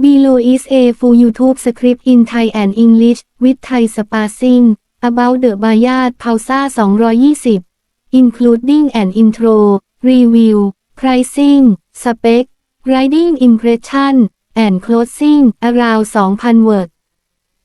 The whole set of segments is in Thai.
Below is a full YouTube script in Thai and English with Thai spacing about the Bayard Pausa 220, including an intro, review, pricing, spec, riding impression, and closing around 2,000 words.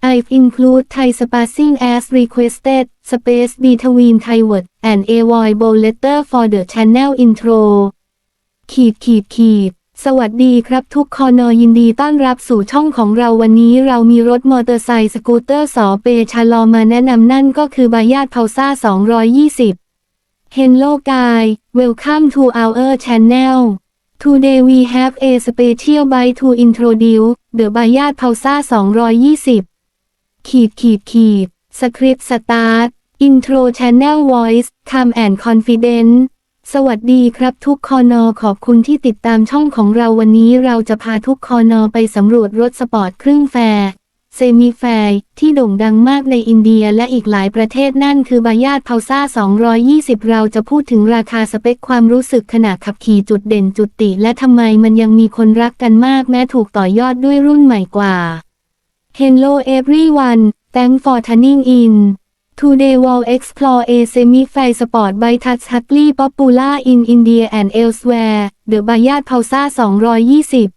I've include Thai spacing as requested, space between Thai word and a voicable letter for the channel intro. ขีดขีดขีด สวัสดีครับทุกคอนอยินดีต้อนรับสู่ช่องของเราวันนี้เรามีรถมอเตอร์ไซค์สกูตเตอร์สอเปชาลอมาแนะนำนั่นก็คือบายาดเพาซ่า 220 Hello guy welcome to our channel Today we have a special bike to introduce the Bayard Pausa 220ขีดขีดขีดสคริปต์สตาร์ทอินโทร Channel Voice Come and Confident สวัสดีครับทุกคอนอขอบคุณที่ติดตามช่องของเราวันนี้เราจะพาทุกคอนอไปสำรวจรถสปอร์ตครึ่งแฟร์เซมิแฟร์ที่โด่งดังมากในอินเดียและอีกหลายประเทศนั่นคือบายาดเพาซ่า 220 เราจะพูดถึงราคาสเปคความรู้สึกขณะขับขี่จุดเด่นจุดติ และทำไมมันยังมีคนรักกันมากแม้ถูกต่อยอดด้วยรุ่นใหม่กว่า Hello everyone thank for tuning in Today we'll explore a Semi-Fi Sport bike that's highly popular in India and elsewhere, the Bayard Pausa 220.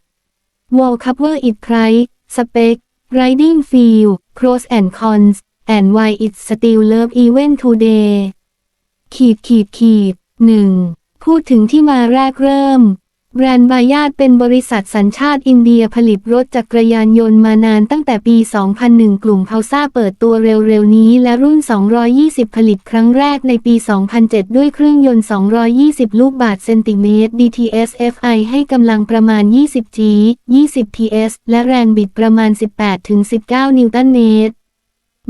We'll cover It price, spec, riding feel, pros and cons, and why it's still Love even today. ขีดขีดขีดหนึ่งพูดถึงที่มาแรกเริ่ม แบรนด์บายาดเป็นบริษัทสัญชาติอินเดียผลิตรถจักรยานยนต์มานานตั้งแต่ปี 2001 กลุ่มเพาซาเปิดตัวเร็วๆนี้และรุ่น 220 ผลิตครั้งแรกในปี 2007 ด้วยเครื่องยนต์ 220 ลูกบาศก์เซนติเมตร DTS FI ให้กำลังประมาณ 20 G 20 PS และแรงบิดประมาณ 18-19 นิวตันเมตร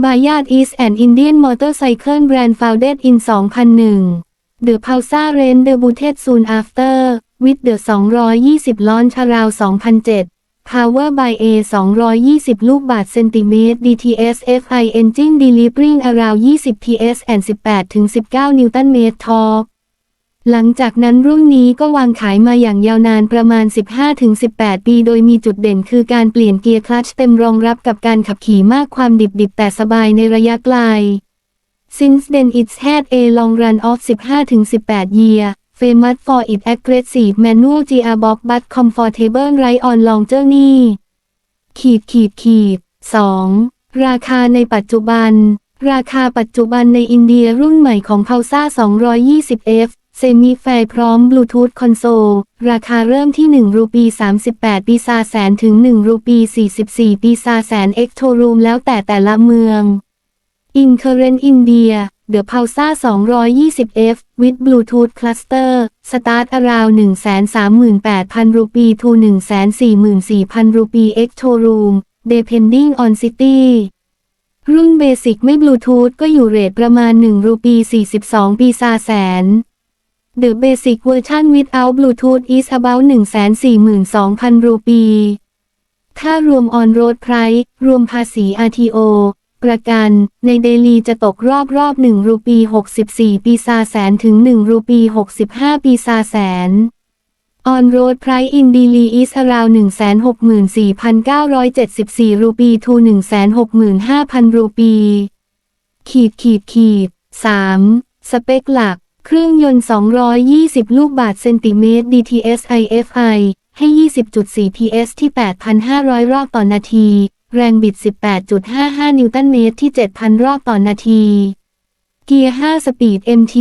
Bayard is an Indian motorcycle brand founded in 2001. The Pausa range debuted soon after, with the 220 launch around 2007. Power by A 220 ลูกบาศก์เซนติเมตร DTS FI engine delivering around 20 PS and 18-19 นิวตันเมตรทอร์กหลังจากนั้นรุ่นนี้ก็วางขายมาอย่างยาวนานประมาณ 15-18 ปี โดยมีจุดเด่นคือการเปลี่ยนเกียร์คลัตชเต็มรองรับกับการขับขี่มากความดิบๆ แต่สบายในระยะไกล Since then it's had a long run of 15-18 year famous for its aggressive manual gearbox but comfortable ride on long journey ขีดขีดขีด 2. ราคาในปัจจุบัน ราคาปัจจุบันในอินเดียรุ่นใหม่ของ p a u s a 220F เซมิแฟร์พร้อมบลูทูธคอนโซล ราคาเริ่มที่ 1 รูปี 38 ปีซาแสนถึง 1 รูปี 44 ปีซาแสนเอ็กโทรูมแล้วแต่แต่ละเมือง In current India The Pausa 220F with Bluetooth cluster start around 138,000รูปี to 144,000รูปี X showroom depending on city รุ่นเบสิกไม่บลูทูธก็อยู่เรทประมาณ 1 รูปี 42 ปีซาแสน The basic version without Bluetooth is about 142,000 รูปี ถ้ารวม on road price รวมภาษี RTO ประกัน ในเดลีจะตกรอบรอบ1รูปี 64 ปีซาแสนถึง 1 รูปี 65 ปีซาแสน On road price in Delhi is around 164,974 รูปี to 165,000 รูปี ขีดขีดขีด 3. สเปคหลัก เครื่องยนต์ 220 ลูกบาศก์เซนติเมตร DTS IFI ให้ 20.4 PS ที่ 8,500 รอบต่อนาที แรงบิด 18.55 นิวตันเมตรที่ 7,000 รอบต่อนาที เกียร์ 5 สปีด MT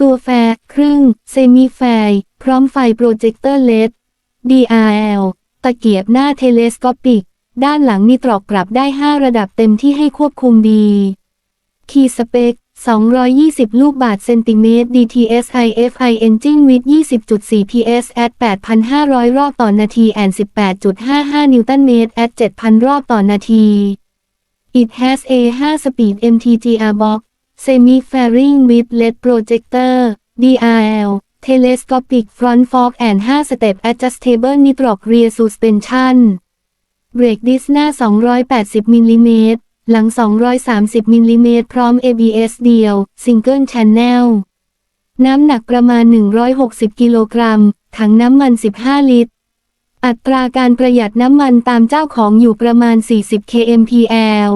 ตัวแฟร์ครึ่ง เซมิแฟร์พร้อมไฟโปรเจคเตอร์เลส DRL ตะเกียบหน้าเทเลสโคปิก ด้านหลังมีตรอกปรับได้ 5 ระดับเต็มที่ให้ควบคุมดี คีสเปค 220 ลูกบาศก์เซนติเมตร DTS IFI Engine with 20.4 PS at 8,500 รอบต่อนาที and 18.55 นิวตันเมตร at 7,000 รอบต่อนาที It has a 5-speed MTGR box semi-fairing with LED projector DRL telescopic front fork and 5-step adjustable nitrox rear suspension เบรกดิสหน้า 280 มิลลิเมตร หลัง 230 มิลลิเมตรพร้อม ABS เดียว Single Channel น้ำหนักประมาณ 160 กิโลกรัม ถังน้ำมัน 15 ลิตร อัตราการประหยัดน้ำมันตามเจ้าของอยู่ประมาณ 40 kmpl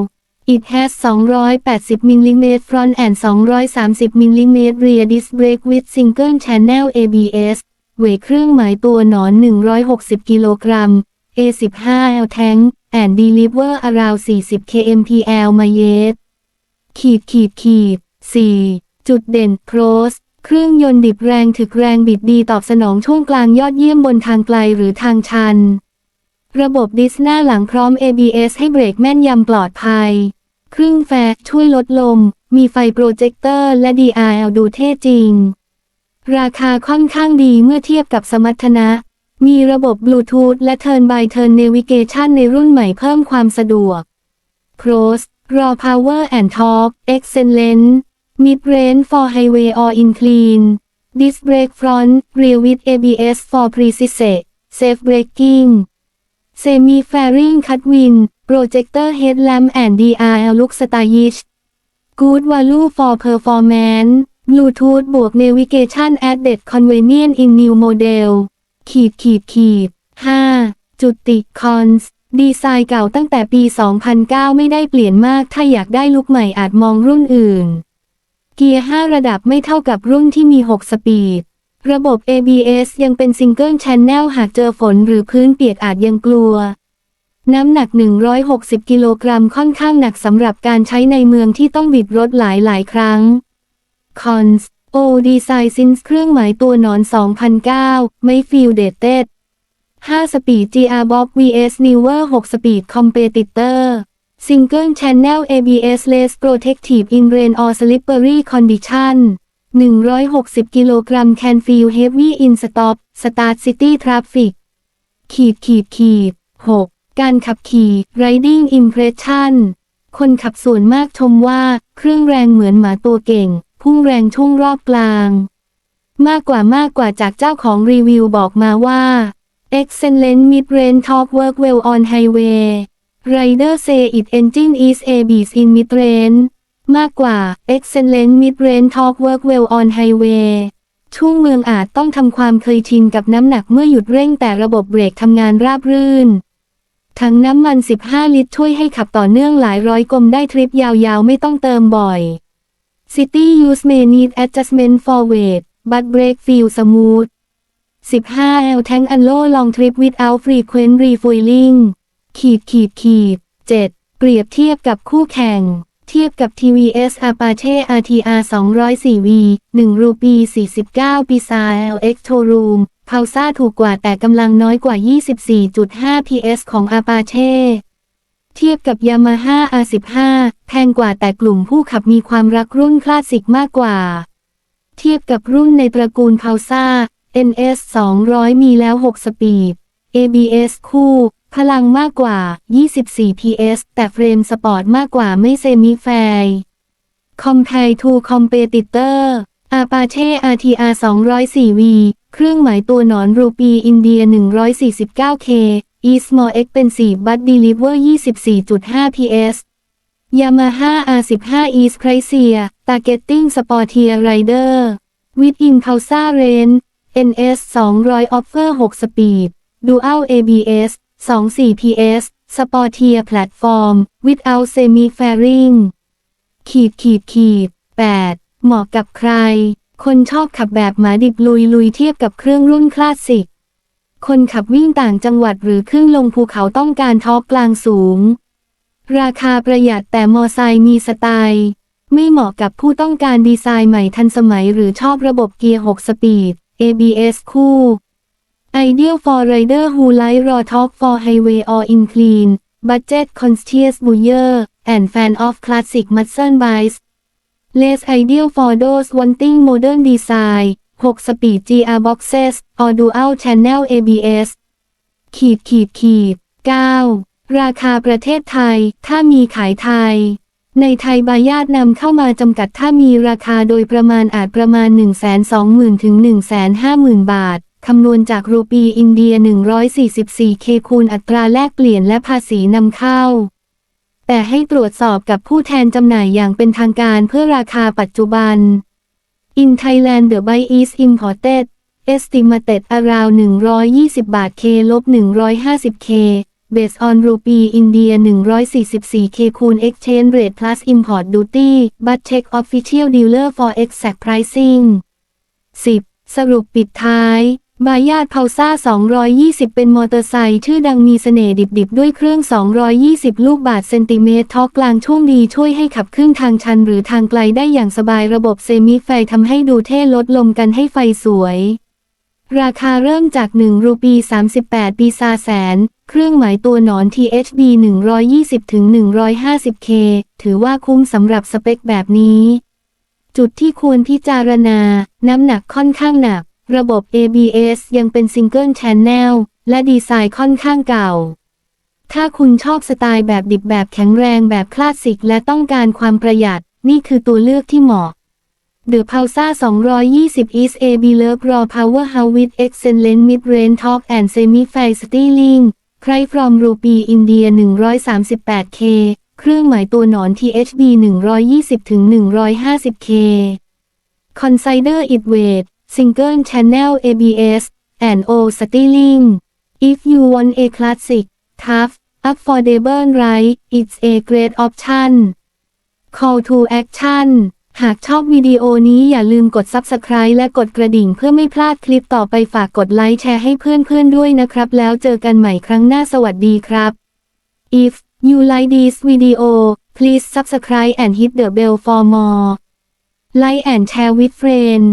It has 280 mm front and 230 mm rear disc brake with single channel ABS เวทเครื่องหมายตัวหนอน 160 กิโลกรัม A15L tank and deliver around 40 kmpl มาเยสขีดขีดขีด 4. จุดเด่น pros เครื่องยนต์ดิบแรงถึกแรงบิดดีตอบสนองช่วงกลางยอดเยี่ยมบนทางไกลหรือทางชัน ระบบดิสหน้าหลังพร้อม ABS ให้เบรกแม่นยำปลอดภัย ครึ่งแฟร์ช่วยลดลม มีไฟโปรเจคเตอร์และ DRL ดูเท่จริง ราคาค่อนข้างดีเมื่อเทียบกับสมรรถนะ มีระบบบลูทูธและ Turn by Turn Navigation ในรุ่นใหม่เพิ่มความสะดวก Pros Raw Power and Torque Excellent Mid Range for Highway or in Clean Disc Brake Front Rear with ABS for Precise Safe Braking Semi Fairing Cut Wind Projector Headlamp and DRL Look Stylish Good Value for Performance Bluetooth บวก Navigation Added Convenient in New Model ขีดขีดขีด 5. จุดติคอนส์ดีไซน์เก่าตั้งแต่ปี 2009 ไม่ได้เปลี่ยนมาก ถ้าอยากได้ลุคใหม่อาจมองรุ่นอื่น เกียร์ 5 ระดับไม่เท่ากับรุ่นที่มี 6 สปีด ระบบ ABS ยังเป็นซิงเกิลแชนแนลหากเจอฝนหรือพื้นเปียกอาจยังกลัว น้ำหนัก 160 กิโลกรัมค่อนข้างหนักสำหรับการใช้ในเมืองที่ต้องบิดรถหลายหลายครั้งคอนส์ Cons O Design Since เครื่องหมายตัวหนอน 2009 ไม่ฟิลเดตเต็ด5สปีด GR Box vs Newer 6สปีด Competitor Single Channel ABS Less Protective in Rain or Slippery Condition 160 กิโลกรัม Can feel heavy in stop Start City Traffic ขีดขีดขีด 6. การขับขี่ Riding Impression คนขับส่วนมากชมว่าเครื่องแรงเหมือนหมาตัวเก่ง พุ่งแรงช่วงรอบกลาง มากกว่ามากกว่าจากเจ้าของรีวิวบอกมาว่า Excellent mid-range torque work well on highway Rider say it engine is a beast in mid-range มากกว่า Excellent mid-range torque work well on highway ช่วงเมืองอาจต้องทำความเคยชินกับน้ำหนักเมื่อหยุดเร่งแต่ระบบเบรกทำงานราบรื่นทั้งน้ำมัน 15 ลิตรช่วยให้ขับต่อเนื่องหลายร้อยกลมได้ทริปยาวๆ ไม่ต้องเติมบ่อย City use may need adjustment for weight but break feel smooth 15 L Tank Unload Long Trip without frequent refueling ขีดขีดขีด 7. เปรียบเทียบกับคู่แข่ง เทียบกับ TVS Apache RTR 204V 1รูปี 49 ปีซา LX Showroom พาวซ่าถูกกว่าแต่กำลังน้อยกว่า 24.5 PS ของ Apache เทียบกับ Yamaha R15 แพงกว่าแต่กลุ่มผู้ขับมีความรักรุ่นคลาสสิกมากกว่า เทียบกับรุ่นในตระกูลพาวซ่า NS 200 มีแล้ว 6 สปีด ABS คู่ พลังมากกว่า 24 PS แต่เฟรมสปอร์ตมากกว่าไม่เซมิแฟร์ Compare to Competitor Apache RTR 204V เครื่องหมายตัวหนอนรูปีอินเดีย 149K Is more expensive but deliver 24.5 PS Yamaha R15 Is pricier Targeting Sportier Rider With Impulsa Range NS 200 Offer 6สปีด Dual ABS 24 PS Sportier Platform Without Semi Fairing ขีดขีดขีด 8. เหมาะกับใคร คนชอบขับแบบหมาดิบลุยลุยเทียบกับเครื่องรุ่นคลาสสิก คนขับวิ่งต่างจังหวัดหรือขึ้นลงภูเขาต้องการท็อปกลางสูง ราคาประหยัดแต่มอไซค์มีสไตล์ ไม่เหมาะกับผู้ต้องการดีไซน์ใหม่ทันสมัยหรือชอบระบบเกียร์ 6 สปีด ABS คู่ Ideal for rider who like raw torque for highway or in clean budget conscious buyer and fan of classic muscle bikes less ideal for those wanting modern design 6สปีด GR boxes or dual channel ABS ขีดขีดขีด 9. ราคาประเทศไทย ถ้ามีขายไทย ในไทยบายาตนำเข้ามาจำกัดถ้ามีราคาโดยประมาณอาจประมาณ 120,000ถึง150,000 บาท คำนวณจากรูปีอินเดีย 144 เคคูณอัตราแลกเปลี่ยนและภาษีนำเข้า แต่ให้ตรวจสอบกับผู้แทนจำหน่ายอย่างเป็นทางการเพื่อราคาปัจจุบัน In Thailand the buy is imported estimated around 120 บาท K ลบ 150 K based on rupee India 144 K คูณ exchange rate plus import duty but check official dealer for exact pricing 10. สรุปปิดท้าย บายาดเพาซ่า 220 เป็นมอเตอร์ไซค์ชื่อดังมีเสน่ห์ดิบๆ ด้วยเครื่อง 220 ลูกบาทเซนติเมตรท็อกกลางช่วงดีช่วยให้ขับขึ้นทางชันหรือทางไกลได้อย่างสบายระบบเซมิไฟทำให้ดูเท่ลดลมกันให้ไฟสวย ราคาเริ่มจาก 1 รูปี 38 ปีซาแสน เครื่องหมายตัวหนอน THB 120ถึง 150K ถือว่าคุ้มสำหรับสเปคแบบนี้ จุดที่ควรพิจารณา น้ำหนักค่อนข้างหนัก ระบบ ABS ยังเป็นซิงเกิลแชนแนลและดีไซน์ค่อนข้างเก่า ถ้าคุณชอบสไตล์แบบดิบแบบแข็งแรงแบบคลาสสิกและต้องการความประหยัด นี่คือตัวเลือกที่เหมาะ The Pulsar 220 is a beloved raw powerhouse with excellent mid-range torque and semi-fast steering price from rupee India 138K เครื่องหมายตัวหนอน THB 120-150k Consider it weight single channel ABS and O steering if you want a classic tough affordable ride it's a great option Call to action หากชอบวิดีโอนี้อย่าลืมกด Subscribe และกดกระดิ่งเพื่อไม่พลาดคลิปต่อไปฝากกดไลค์แชร์ให้เพื่อนๆด้วยนะครับ แล้วเจอกันใหม่ครั้งหน้าสวัสดีครับ If you like this video please subscribe and hit the bell for more like and share with friend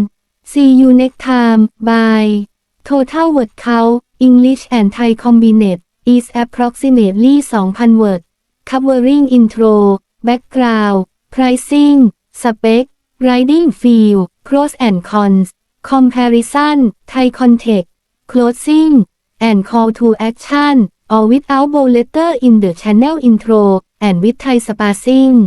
see you next time. Bye. Total word count English and Thai combined is approximately 2,000 words covering intro background pricing spec riding feel pros and cons comparison Thai context closing and call to action all without bold letter in the channel intro and with Thai spacing